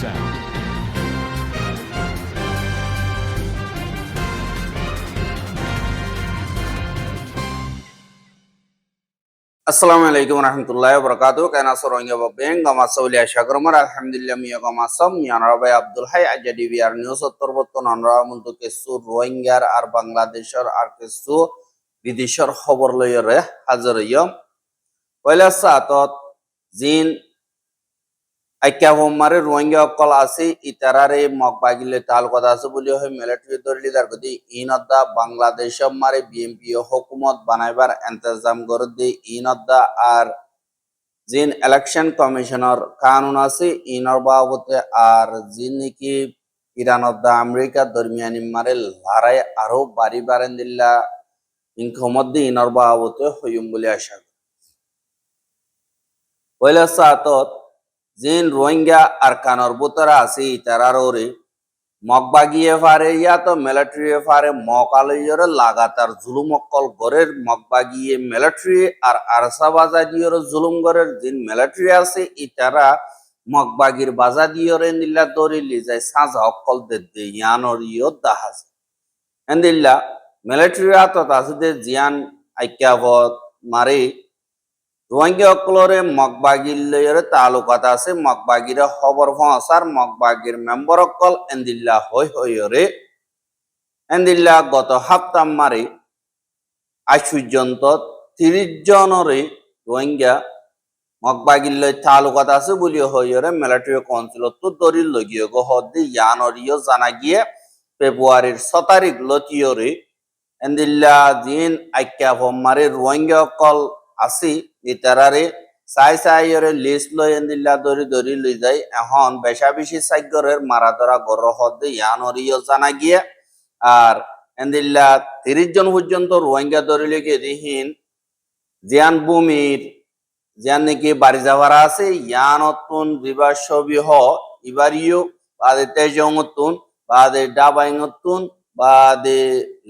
sound. আসসালামু আলাইকুম রহমতুল্লাহ বরকাত কেনাস রোহিঙ্গা বেং গামাসৌলিয়া সাগরমর আলহামদুলিল্লাহ মিয়া গামাসম মিয়ানরাবাই আব্দুল হাই আজাদি বিআর নিউজ উত্তরবর্তন অনরামন্ত কেসু রোহিঙ্গার আর বাংলাদেশের আর কেসু বিদেশের খবর লইরে হাজির ইয়ম পয়লা সাতত জিন আইক্যা হোমারে রোহিঙ্গা অকল আছে, ইতারারে মগ বাগিলে তাল কথা আছে বলি হয় মিলিটারি দরিলি তার গতি ইনদ্দা বাংলাদেশ মারে বিএমপি হুকুমত বানাইবার ইন্তজাম করে দি ইনদ্দা আর জিন ইলেকশন কমিশনার কানুন আছে, ইনর বাবতে আর জিন নাকি ইরানদ্দা আমেরিকা দরমিয়ানি মারে লড়াই আরও বাড়ি বারেন দিল্লা ইনকমদ্দি ইনর বাবতে হইম বলে আশা করি। পয়লা সাতত জিন রোহিঙ্গা আর কানর বুতরা আছে তারার ওরে। মগবাগিয়ে ফারে, ইয়া তো মিলিটারি ফারে মকালইয়র লাগাতার জুলুম অকল গরের মগবাগিয়ে মিলিটারি আর আরসা বাজাদিয়র জুলুম গরের জিন মিলিটারি আছে ইতারা মগবাগির বাজাদিয়র এন্দিল্লা দরিলি যায়, সাজা অকল দে ইয়ানর ইয় দাহাজ। এন্দিল্লা মিলিটারি আতত আছে দে জিয়ান আইক্যাভত মারে রোহিঙ্গা অকলরে মগবাগির তালুকাত আছে, মগবাগিরে খবর ফসার মগবাগির মেম্বর অকল এন্দিল্লা হই হইরে এন্দিল্লা গত হাপ্তাম মারে আজ তিরিশ জনরে রোহিঙ্গা মগবাগির তালুকাত আছে বলি হইরে মিলিটারি কাউন্সিলত দরিল লগিয়ে গহদি ইয়ানরিও জানা গিয়ে ফেব্রুয়ারির ছ তারিখ লতিয়রে এন্দিল্লা জিন আইক্যা মারে রোহিঙ্গা অকল আছি ইতারারে চাই চাইরে লিস্ট লই এন্দিল্লা দরি দরি লই যাই এখন বেশা বেশি সাইগরের মারা ধরা গর হদে ইয়ানরিও জানা গিয়ে। আর এন্দিল্লা তিরিশ জন পর্যন্ত রোহিঙ্গা দরি লেগে দিহীন। জিয়ান ভূমির জিয়ান নাকি বাড়ি যাওয়ার আছে, ইয়ানতুন রিভার ছবি হ ইবারিও বাদে তেজংতুন, বাদে ডাবাইংতুন বাদে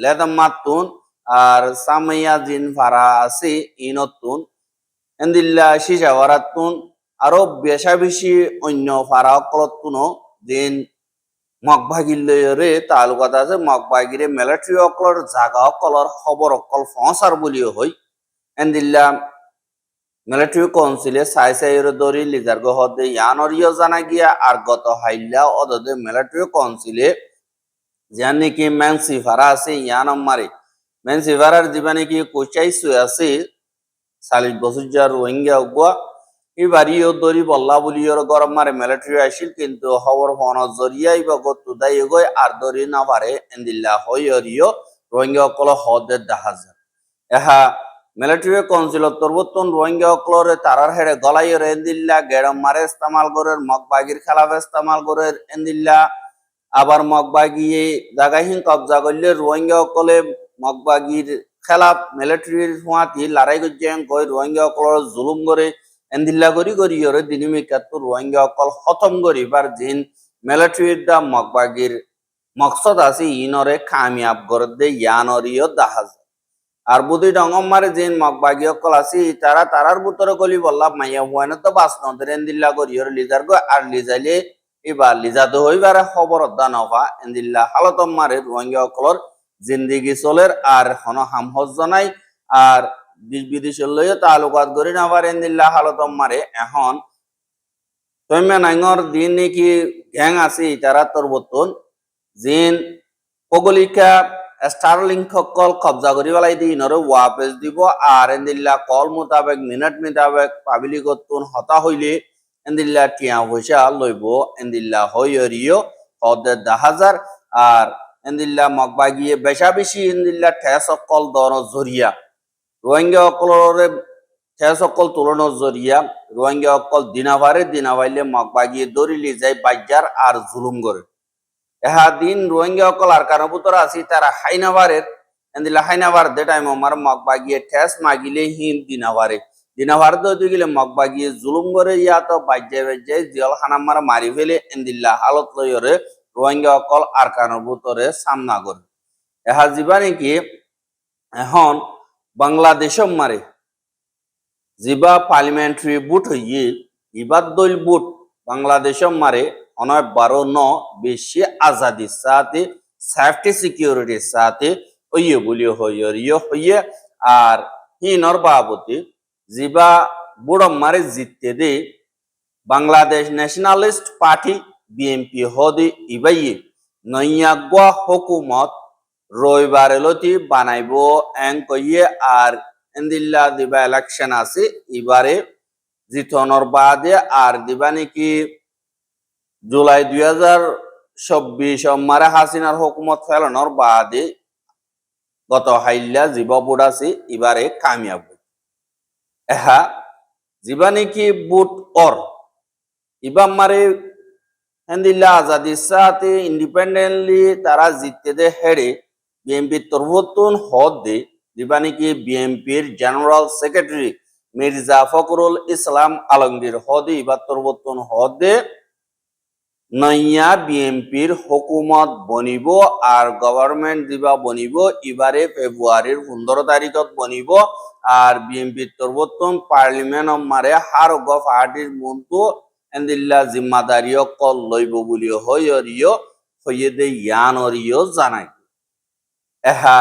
লেদামাতুন আর সামাইয়া জিন ফারা আছে ইনতুন, এন্দিল্লা সিজাওয়ারাতুন আরও বেশা বেশি অন্য ফারা অকলতুনো দিন মগভাগিলরে তালুকাত আছে মগভাগিরে মিলিটারি অকলর, জাগা অকলর, খবর অকল ফসার বলিও হই। এন্দিল্লা মিলিটারি কাউন্সিলে সাই সাইর দরি লিজার গহদে ইয়ানরিও জানা গিয়া আর গত হাইল্লা অদদে মিলিটারি কাউন্সিলে যান নাকি ম্যানসি ফারা আছে ইয়ানম মারে মেন সিভারার জীবনে কি কোচাই শুয়ে আছে বছর যা রোহিঙ্গা উগুয়া এবারিও দরি বল্লা বলিওর গরম মারে মিলিটারি আসিল কিন্তু খবর ফোন জরিয়াই বা গতু দাই গই আর দরি না পারে এন্দিল্লা হইয়রিও রোহিঙ্গা অকল হদে দেখা যায় এহা মিলিটারি কাউন্সিলত তরবতন রোহিঙ্গা অকলরে তারার হেড়ে গলাইয়ের এন্দিল্লা গেরম মারে ইস্তেমাল গরের মগবাগির খেলাফ ইস্তেমাল গরের এন্দিল্লা আবার মগবাগিয়ে জাগাহীন কবজা করলে রোহিঙ্গা অকলে মগবাগির খেলাপ মিলিটারির হুঁয়াতি লড়াই করছেন কই রোহিঙ্গা অকল জুলুম করে এন্দিল্লা করি করি ওরে দিনিমিকাত রোহিঙ্গা অকল খতম করি বার জিন মিলিটারির দা মগবাগির মকসদ আছে ইনরে কামিয়াব করে দে ইয়ানরিও দাহাজ। আর বুদি ডঙ্গম মারে জিন মগবাগি অকল আছে তারা তারার ভিতরে গলি বললা মাইয়া হুয়ানে তো বাস নদের এন্দিল্লা করি ওরে লিজার গো আর লিজাইলে এবার লিজাতো হইবারে খবর দান হওয়া এন্দিল্লা হালতম মারে রোহিঙ্গা অকলর জিন্দিগি চলের আর হন হামহজ নাই। আর দেশ বিদেশের লইয়া তালুকাত করি না পারেন দিল্লা হালতম মারে। এখন তৈমে নাইঙর দিন নাকি গ্যাং আছে তারা তোর বতন জিন পগলিকা স্টারলিং কল কবজা করি পেলাই দি, ইনরে ওয়াপেস দিব। আর এন্দিল্লা কল মোতাবেক, মিনিট মোতাবেক পাবলিক তুন হতা হইলে এন্দিল্লা টিয়া পয়সা লইব। এন্দিল্লা হইয়রিও হদের দা হাজার। আর এন্দিল্লা মগবা গিয়ে বেশা বেশি এন্দিল্লা ঠেস অকল দন জরিয়া রোহিঙ্গা অকলরে ঠেস অকল তুলন জরিয়া রোহিঙ্গা অকল দিনাভারে দিনাভাইলে মগবা গিয়ে দরিলি যায় বাজ্যার আর জুলুম করে এহা দিন রোহিঙ্গা অকল আর কারও পুতর আছি তারা হাইনাভারের এন্দিল্লা হাইনাভার দে টাইম আমার মগবা গিয়ে ঠেস মাগিলে হিম দিনাভারে দিনাভার দে গেলে মগবা গিয়ে জুলুম করে ইয়া তো বাজ্যে বাজ্যে জিয়ল হানামার মারি ফেলে এন্দিল্লা হালত লইরে রোহিঙ্গা অকল আর কানোর ভিতরে সামনা করে। এহা যিবা নাকি এখন বাংলাদেশ মারে। যিবা পার্লিমেন্টারি বুট হইয়ে ইবার দল বুট বাংলাদেশ মারে। অনয় বারো ন বেশি আজাদির সাথে সেফটি সিকিউরিটির সাথে ওইয়ে বলি হইয়, হইয়ে আর হিনর বাবতি জিবা বুড়ো মারে জিততে দে। বাংলাদেশ ন্যাশনালিস্ট পার্টি বিএনপি হদি ইবাইয়ে নৈয়াগুয়া হকুমত রবিবার লতি বানাইব এং কইয়ে আর এন্দিল্লা দিবা ইলেকশন আছে এবারে জিতনর বাদে আর দিবা নাকি? জুলাই দুই হাজার চব্বিশ মারে হাসিনার হুকুমত ফেলানোর বাদে গত হাইল্লা জীব বুট আছে এবারে কামিয়াব। এহা যিবা নাকি বুট অর ইবাম মারে হেন্দিল্লা আজাদি সাথে ইন্ডিপেন্ডেন্টলি তারা জিততে দে হেরে বিএনপির তরফতুন হদ দে যিবা নাকি বিএনপির জেনারেল সেক্রেটারি মির্জা ফখরুল ইসলাম আলমগীর হদে ইবার তরফতুন হদ নইয়া বিএনপির হুকুমত বনিব আর গভর্নমেন্ট দিবা বনিব, এবারে ফেব্রুয়ারির পনেরো তারিখত বনিব আর বিএনপির তরফতুন পার্লিমেন্ট মারে হার গ পার্টির মন্তু এন্দিল্লা জিম্মাদারি কল লইব বুলি হইয়রিও হইয়ে দে ইয়ান অরিও জানাই। এহা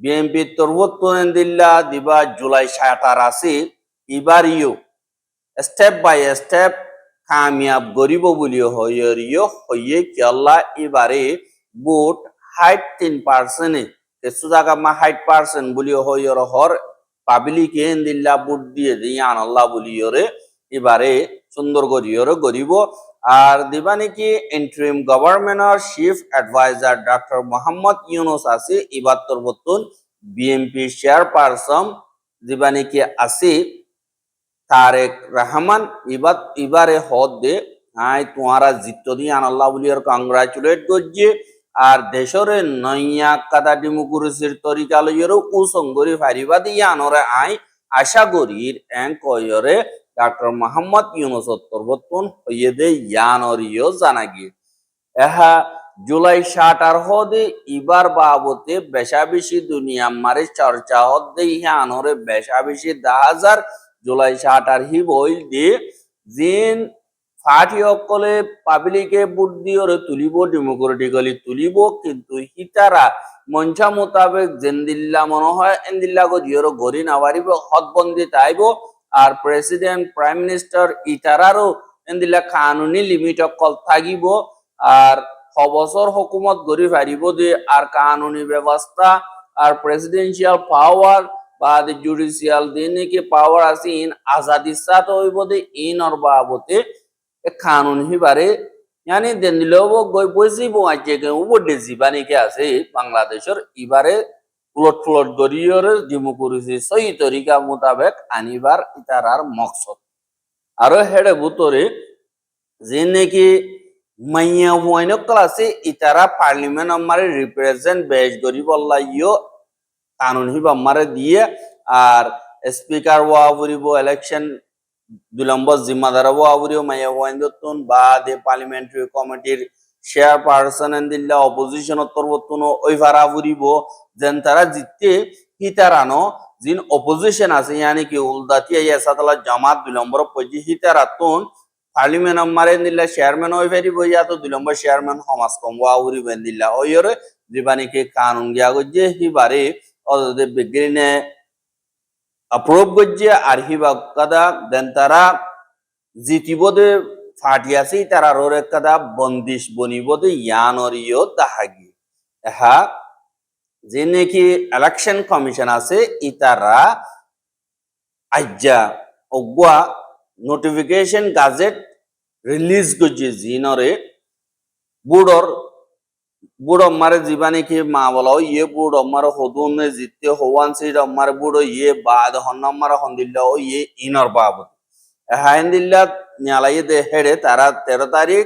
বিএনপির তরফতুন এন্দিল্লা দিবা জুলাই সাতার আছে ইবারিও স্টেপ বাই স্টেপ কামিয়াব গরিব বুলি হইয়রিও, হইয়ে কেল্লা এবারে বুট হাইট তিন পার্সেন্টে কিছু জায়গা মা হাইট পার্সেন্ট বুলি হইয়র হর পাবলিক এন্দিল্লা বুট দিয়ে দিয়ান আল্লাহ বলিয়রে এবারে সুন্দর করিয়রে গরিব আর দিবা নাকি interim গভর্নমেন্টর chief adviser doctor Mohammad Yunus আছে এবার তোর বর্তন বিএনপি চেয়ারপারসন দিবা নাকি আছে তারেক রহমান, এবার, এবারে হদ দে আই তোমারা জিত দিয়ে আনাল্লাহ বলি আর কংগ্রাচুলেট করছে। আর দেশরে নইয়া কাদা ডেমোক্রেসির তরিকা লইয়েরও কুসঙ্গরি ফারিবা দিয়ে আনরে আই, আশা করির এং কয়রে ডক্টর মোহাম্মদ ইউনুস তরবতুন হইয়ে দে ইয়ানরিও জানা গিয়ে এহা জুলাই ষাট আর হদে ইবার বাবতে বেশা বেশি দুনিয়া মারে চর্চা হদে ইহা আনরে দা হাজার জুলাই ষাট আর হি বইল দি জিন ফাটি অকলে পাবলিকে বুট দিয়রে তুলিব ডেমোক্রেটিক্যালি তুলিব কিন্তু হিতারা মঞ্চা মোতাবেক জেন্দিল্লা মনে হয় এন্দিল্লা গো দিয়র গড়ি নাবারিব হদবন্দি তাইব আর প্রেসিডেন্ট প্রাইম মিনিস্টার ইতারারও এন্দিল্লা কানুনি লিমিট অকল থাকিব। আর অবসর হুকুমত গড়ি ফারিব দি আর কানুনি ব্যবস্থা আর প্রেসিডেন্সিয়াল পাওয়ার বা জুডিশিয়াল দিন কি পাওয়ার আছে, ইন আজাদি সাথ হইব দে ইন অর বাবতে কানুন হিবারে ইয়ানি দেন দিলেও গই বসি বোয়াইছে কে উবডে জীবানি কে আছে বাংলাদেশের ইবারে উলট ফুলট গরিয়র ডেমোক্রেসি সহি তরিকা মোতাবেক আনিবার ইতারার মকসদ আরও হেডে বুতরে যে নাকি মাইয়া হুয়াইন ক্লাসে ইতারা পার্লিমেন্ট আমারে রিপ্রেজেন্ট বেশ গরিব আল্লাহ কানুন হিব আমারে দিয়ে আর স্পিকার ওয়া ফুরিব ইলেকশন দুই নম্বর জিম্মাদার ওয়া ফুরিব মাইয়া হুয়াইন দত্তুন বা দে পার্লিমেন্টারি কমিটির চেয়ার পার্সন দিল্লা অপোজিশন তরবতুন ওই ভাড়া ফুরিব যেন তারা জিততে হিতারানো যিন অপোজিশন আছে, ইয়ানি কি উলদাতিয়া ইয়াসাতলা জামাত, দুই নম্বর পজি হিতারাতুন পার্লিমেন্ট মারে দিল্লা চেয়ারম্যান ওই ফেরি বইয়া তো দুই নম্বর চেয়ারম্যান সমাজ কম ওয়া ফুরিব দিল্লা। ওইরে দিবানিকে কানুন গিয়া গজ্জে হিবারে অদে বিগ্রিনে অ্যাপ্রুভ গজ্জে আর দেন তারা জিতিবদে ফাটিয়াছি, তারা রোরে কাদা বন্দিশ বনিবদে ইয়ানরিও দাহাগি এহা যে নাকি ইলেকশন কমিশন আছে, ইতারা আজ্জা অগুয়া নোটিফিকেশন গাজেট রিলিজ করছে জিনরে। বুড়র, বুড় অম্মারে জীবানি কি মা বলো ইয়ে বুড় অম্মারে হদুন জিতে হওয়ান সিট অম্মারে বুড়ো ইয়ে বাদ হন অম্মারে হন্দিল্লা ও ইয়ে ইনর বাবদ। হাইন্দিল্লা ন্যালাইয়ে দে হেড়ে তারা তেরো তারিখ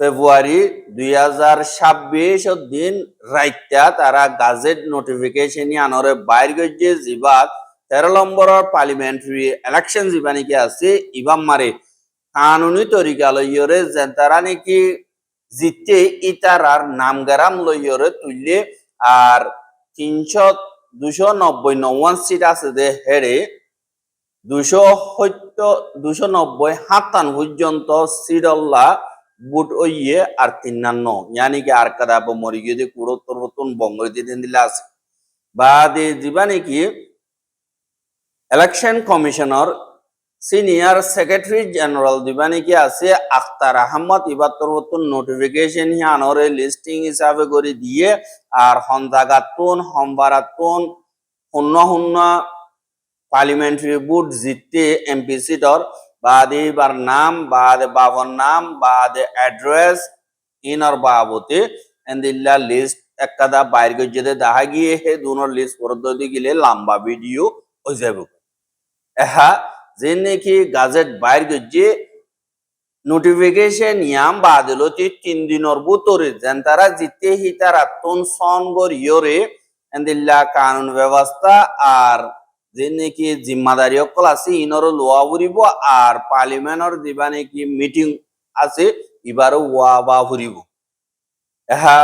ফেব্রুয়ারি দুই হাজার ছাব্বিশ দিন রাইত্যা তারা গাজেট নোটিফিকেশন আনরে বাইর গজ্জে জিবাত তেরো নম্বরের পার্লিমেন্টারি ইলেকশন জীবানিকে আছে ইবাম মারে কানুনি তরিকা লইয়রে যেন তারা নাকি জিতে ইতারার নামগারাম লইয়রে তুললে আর তিনশো দুশো নব্বই নব্বই সিট আছে যে হেরে দুশো সত্য দুশো নব্বই সাতান পর্যন্ত সিডল্লা বুট আর কি আর কাদা ব মরি গিয়ে দি কুড়ো তোর বতুন দিন দিলে আছে। বাদে যিবা নেকি election commissioner senior secretary general দিবা নাকি আছে? আখতার আহমদ ইবার তোর নোটিফিকেশন হিয়ানরে লিস্টিং হিসাবে করে দিয়ে আর হন জাগাতুন শূন্য শূন্য পার্লিমেন্টারি বুট জিততে এমপি সিটর বাদে এবার নাম, বাদে বাবর নাম, বাদে অ্যাড্রেস, ইনর বাবতে। এন্দিল্লা লিস্ট এককাদা বাইর গজ্জেদে দেখা গিয়ে হে, দুনোর লিস্ট পরদ্দতি গিলে লম্বা ভিডিও হয়ে যাব এহা যে নাকি গাজেট বাইর গজ্জে নোটিফিকেশন ইয়াম বাদলতি তিন দিনের বুতরে যেন তারা জিতে হি তারা তুন সন গরিয়রে এন্দিল্লা কানুন ব্যবস্থা আর যে নাকি জিম্মাদারি অকল আছে ইনর লোয়া ফুরিব আর পার্লিমেন্টর দিবা নাকি মিটিং আছে এবারও ওয়া বা ফুরিব এহা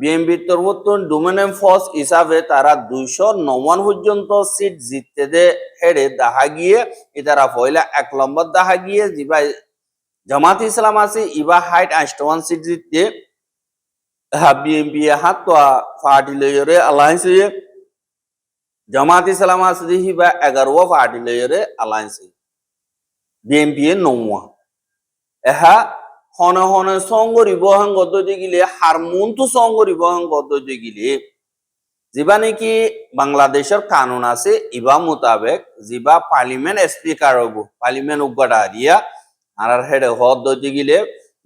বিএমপি তরবতন ডোমিনেন ফোর্স হিসাবে তারা দুইশো নওয়ান পর্যন্ত সিট জিততে দে হেডে দেখা গিয়ে ইতারা পয়লা এক নম্বর দেখা গিয়ে যিবা জামাত ইসলাম আছে, ইবা হাইট আষ্টওয়ান সিট জিততে বিএমপি হাত পার্টি লয়রে অ্যালায়েন্স হয়ে জামাত ইসলাম আছে দি হিবা এগারো পার্টি লয়রে অ্যালায়েন্স বিএমপি এ নৌয়া এহা হনে হনে সংগরি বহন গদ্দতে গিলে হারমোন তো সংগরি বহন গদ্দতে গিলে যিবা নাকি বাংলাদেশের কানুন আছে ইবা মোতাবেক যিবা পার্লিমেন্ট স্পিকার হব পার্লিমেন্ট উগাটা দিয়া আর হেডে হদ দইতে গিলে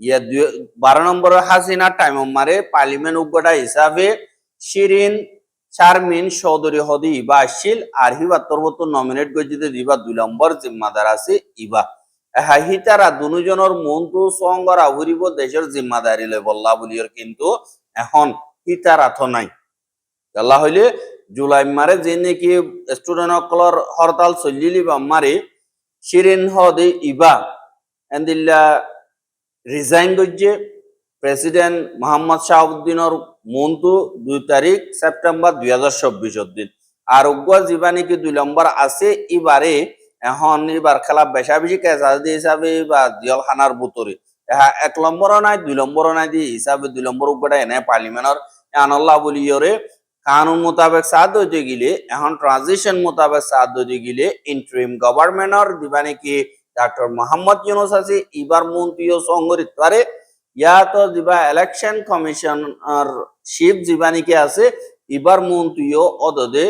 ইয়া দুই- বারো নম্বর হাসিনা টাইম মারে পার্লিমেন্ট উগাটা হিসাবে শিরিন শারমিন চৌধুরী হদি ইবা আসছিল আর হিবা তরবত নমিনেট গজিতে দিবা দুই নম্বর জিম্মাদার আছে ইবা। হাহি তারা দুজনের মনটো সংগর আহুরিব দেশের জিম্মাদারি লয় বল্লা বলিয়র কিন্তু এখন হিতারাথ নাই। আল্লাহ হইলে জুলাই মারে যে নাকি স্টুডেন্ট সকলের হরতাল চলিলি বা মারে শিরিন হদে ইবা। এন্দিল্লা রিজাইন করছে প্রেসিডেন্ট মোহাম্মদ শাহাবুদ্দিনের মনটো দুই তারিখ সেপ্টেম্বর দুই হাজার চব্বিশর দিন উগ্র জীবা নাকি দুই নম্বর আছে? এবারে এখন এবার খেলা বেশা বেশি কেসাদি হিসাবে বা দিয়ল খানার বুতরে হ্যাঁ এক নম্বরও নাই, দুই নম্বরও নাই দিয়ে হিসাবে দুই নম্বর উপরে এনে পার্লিমেন্টর আনল্লাহ বলি ইয়রে কানুন মোতাবেক সাথ হইতে গেলে এখন ট্রানজিশন মোতাবেক সাথ হইতে গেলে ইন্টারিম গভর্নমেন্টর দিবা নাকি ডক্টর মোহাম্মদ ইউনুস আছে? এবার মন্ত্রীও সংগঠিত পারে ইয়া তো দিবা ইলেকশন কমিশনার শিব দিবা নাকি আছে এবার মন্ত্রীও অদদে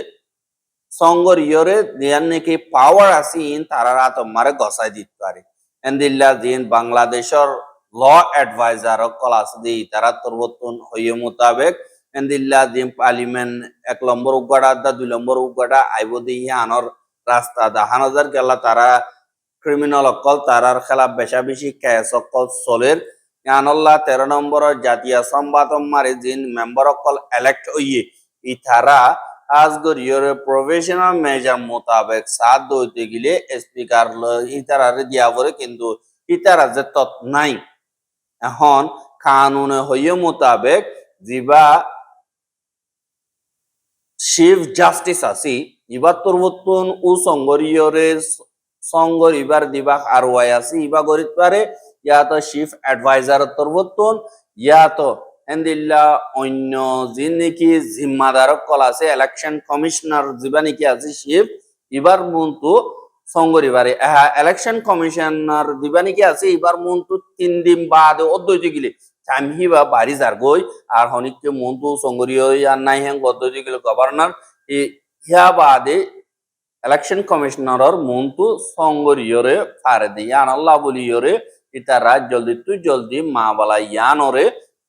সঙ্গর ইয়রে দিয়ান নাকি পাওয়ার আছে ইন তারা রাত মারে গসাই দিতে পারে এন্দিল্লা দিন বাংলাদেশের ল অ্যাডভাইজার কল আছে দি তারা তরবতন হইয়ে মোতাবেক, এন্দিল্লা দিন পার্লিমেন্ট এক নম্বর উগাড়া দা দুই নম্বর উগাড়া আইব দি আনর রাস্তা দা। হানজার গেলা তারা ক্রিমিনাল অকল তারার খেলা বেশা বেশি কেস অকল চলের তেরো নম্বর জাতীয় সংবাদ মারে মেম্বার অকল এলেক্ট হইয়ে ই তারা আজগর প্রফেশনাল মেজার মোতাবেক সাথ দইতে স্পিকার দিয়া কিন্তু যে তৎ নাই। এখন কানুনে হইয়ে মোতাবেক যিবা চিফ জাস্টিস আছি ইবার তরবতন ও সংগরিয়রে সংগর ইবার দিবা আর ওয়াই আছে, ইবা গরিত পারে ইয়াতো চিফ অ্যাডভাইজার তরবতন ইয়াতো এন্দিল্লা অন্য যে নাকি জিম্মাদার কল আছে ইলেকশন কমিশনার যিবা নাকি আছে শিব এবার মন্তু সংগরিবারে ইলেকশন কমিশনার দিবা নাকি আছে এবার মন্তু তিন দিন বাদ অদ্বৈত গিলে। চামহিবা বাড়ি যার গই আর হনিককে মন্তু সংগরীয় আর নাই হ্যাং অদ্বৈত গিলে গভর্নর ইয়া বাদে ইলেকশন কমিশনারর মন্তু সংগরীয়রে ফারে দিয়ে আনাল্লাহ বলিয়রে ইতা রাজ জলদি তুই জলদি মা বালা ইয়ানরে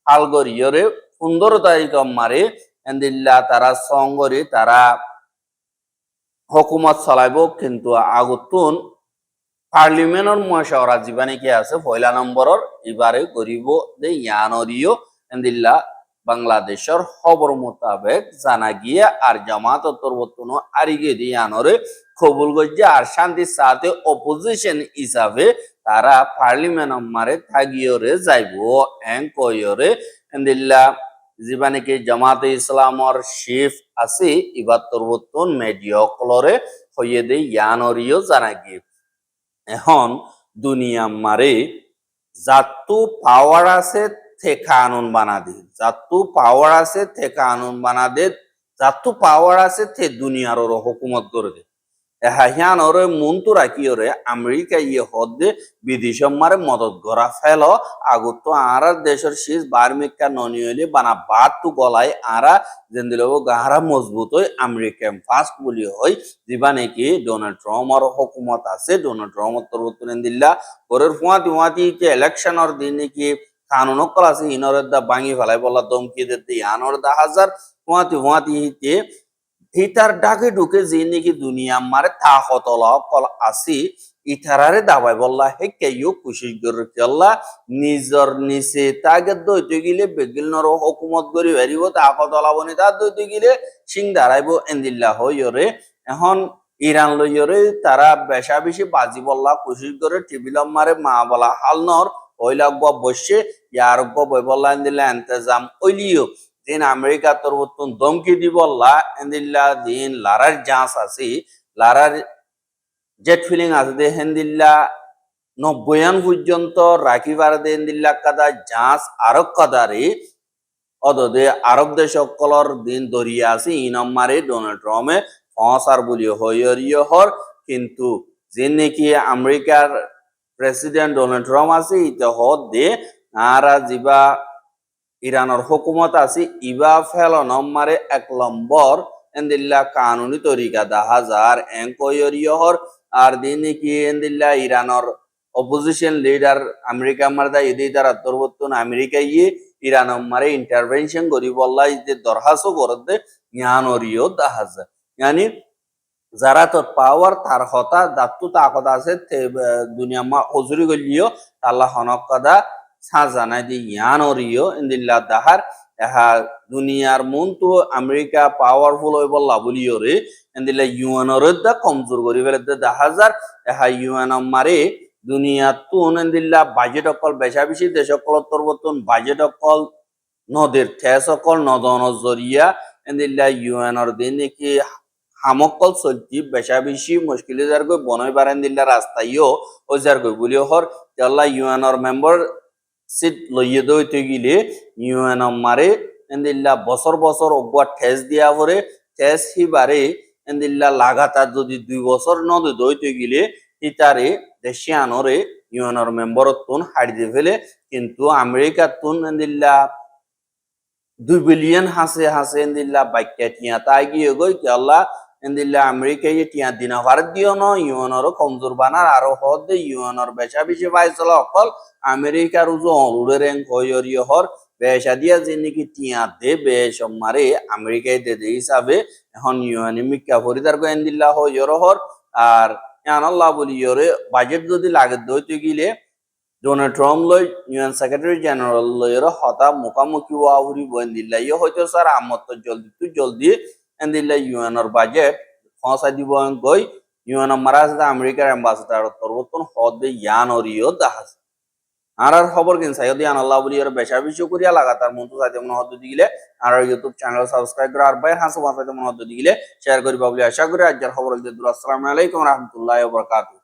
হালগরিয়রে সুন্দর তারিখ মারে এন্দিল্লা তারা সঙ্গরে তারা হকুমত চলাইব, কিন্তু আগতুন পার্লিমেন্টর মশাওরা জীবানে কি আছে? পয়লা নম্বরর এবারে গরিব দে ইয়ানরিও এন্দিল্লা বাংলাদেশের খবর মোতাবেক জানা গিয়ে আর জামাত তরবতন আরিগে দিয়ে আনরে কবুল গজ্জে আর শান্তির সাথে অপোজিশন হিসাবে তারা পার্লিমেন্ট মারে থাকিয়রে যাইব এং কয়রে এন্দিল্লা জীবানিকে জামাতে ইসলামর শিফ আছে ইবার তরবতন মেডিয় কলরে হইয়ে দে ইয়ানরিও জানা গিয়ে। এখন দুনিয়া মারে যাতু পাওয়ার আছে তে কানুন বানা দে। যাতু পাওয়ার আছে তে কানুন বানা দে। যাতু পাওয়ার আছে, থে দুনিয়ার হুকুমত করে দে। এহাহিয়ান ওরে মন্তু রাখি ওরে আমেরিকা ইয়ে হদে বিদেশম মারে মদত গড়া ফেল। আগত আর দেশের শেষ বার্মিকা ননিয়লি বানা বাদ তু গলাই আরা যেন গাহারা মজবুত হই আমেরিকান ফার্স্ট বলি হই যিবা নাকি ডোনাল্ড ট্রাম্পর হকুমত আছে। ডোনাল্ড ট্রাম্পর তরবতুন দিল্লা ওরের ফুয়াতি ফুয়াতি যে ইলেকশনের দিন নাকি কানুন কল আছে ইনরের দা ভাঙি ফেলাই বলা দমকি দিতে। ইয়ানর দা হাজার ফুয়াতি ফুয়াতি হিতে হিতার ডাকে ঢুকে যে নাকি দুনিয়া মারে তা হতলা কল আসি ইথারারে দাবাই বললা, হে কেউ খুশি করে চল্লা নিজর নিচে তাকে দইতে গিলে বেগিল নর হুকুমত করি বেরিব, তা হতলা বনি তা দইতে গিলে সিং দাঁড়াইব এন্দিল্লা হইরে এখন ইরান লইরে তারা বেশা বেশি বাজি বললা, খুশি করে টিবিলম মারে মা বলা হালনর ওইলাগ বসে ইয়ার বই বললা, এন্দিল্লা এন্তেজাম ওইলিও। দিন আমেরিকা তোর বর্তন দমকি দিব, লা এন্দিল্লা দিন, লারার জাঁচ আছে, লারার জেট ফিলিং আছে, দে হেন্দিল্লা নব্বয়ান পর্যন্ত রাখিবার দে হেন্দিল্লা কাদা জাঁচ, আরব কাদারে অদদে আরব দেশ সকলর দিন দরিয়া আছে ইনম্মারে ডোনাল্ড ট্রাম্পে ফসার বলি হইয়রিয় হর, কিন্তু যে নাকি আমেরিকার প্রেসিডেন্ট ডোনাল্ড ট্রাম্প আছে ইতে হদ দে আরা যিবা ইরানের হুকুমত আছে, ইবা ফেল নম্বরে এক নম্বর। এন্দিল্লা কানুনি তরিকা দা হাজার এঙ্কয়রিয়হর আর দিন কি এন্দিল্লা ইরানের অপোজিশন লিডার আমেরিকা মারদা ইদি দ্বারা তরবর্তন আমেরিকা ইয়ে ইরান মারে ইন্টারভেনশন করি বললা যে দরখাস্ত করতে জ্ঞানরিয় দা হাজার। yani যারা তো পাওয়ার তার হতা দাত্তু তাকত আছে দুনিয়া মা হজুরি গলিও আল্লাহ হনক কদা সাজানাই দি ইয়ানরিও ইন্দিল্লা দাহার, এহা দুনিয়ার মন তো আমেরিকা পাওয়ারফুল হইব লাবলিও রে ইন্দিল্লা ইউএনর দা কমজোর করি ফেলে দা এহা ইউএন মারে দুনিয়া তুন ইন্দিল্লা বাজেট অকল বেশা বেশি দেশ অকল তরবতন বাজেট অকল নদের ঠেস অকল নদন জরিয়া ইন্দিল্লা ইউএনর দিন কি হামকল চলতি বেশা বেশি মুশকিলে যার গই বনই বারেন দিল্লা রাস্তাইও ও যার গই বলি হর আল্লাহ ইউএনর মেম্বার সিট লইয়ে দইতে গিলে ইউএন মারে এন্দিল্লা বছর বছর অগুয়া ঠেস দিয়া পরে ঠেস হিবারে এন্দিল্লা লাগাতার যদি দুই বছর নদে দইতে গিলে ইতারে দেশিয়ানরে ইউএনর মেম্বর তুন হাড়ি দিয়ে ফেলে কিন্তু আমেরিকার তুন এন্দিল্লা দুই বিলিয়ন হাসে হাসে এন্দিল্লা বাইকা টিয়া তাই গিয়ে গই কি আল্লাহ এন্দিল্লা আমেরিকা ইয়ে টিয়া দিনা ভারত দিও ন ইউএনর কমজোর বানার আরও হদ ইউএনর বেচা বেশি পাইছিল অকল। আমেরিকার উজো অনুরে রেং কয়রিয় হর বেশা দিয়া যে নাকি টিয়া দে বেশ মারে আমেরিকায় দে দে হিসাবে এখন ইউএন মিক্কা ফরিদার গো এন্দিল্লা হইর হর। আর ইয়ান আল্লাহ বলি ইয়রে বাজেট যদি লাগে দইতে গিলে, ডোনাল্ড ট্রাম্প লই, ইউএন সেক্রেটারি জেনারেল লইর হতা মুখামুখি ওয়াহুরি বন্দিল্লা ইয়ে হয়তো স্যার আমত জলদি তু জলদি এন্দিল্লা ইউএনর বাজেট ফসা দিব গই ইউএন মারাজ আমেরিকার অ্যাম্বাসেডার তরবতন হদে ইয়ান অরিও দাহাজ আর আর খবর কিন সাইদ ইয়ান আল্লাহ বলি আর বেশা বেশি করিয়া লাগাতার মন্ত্র সাইতে মনে হদ দিলে আর ইউটিউব চ্যানেল সাবস্ক্রাইব করে আর বাইর হাসু সাইতে মনে হদ দিলে শেয়ার করিবা বলে আশা করি আজকের খবর আসসালামু আলাইকুম রহমতুল্লাহ বরকাতুহ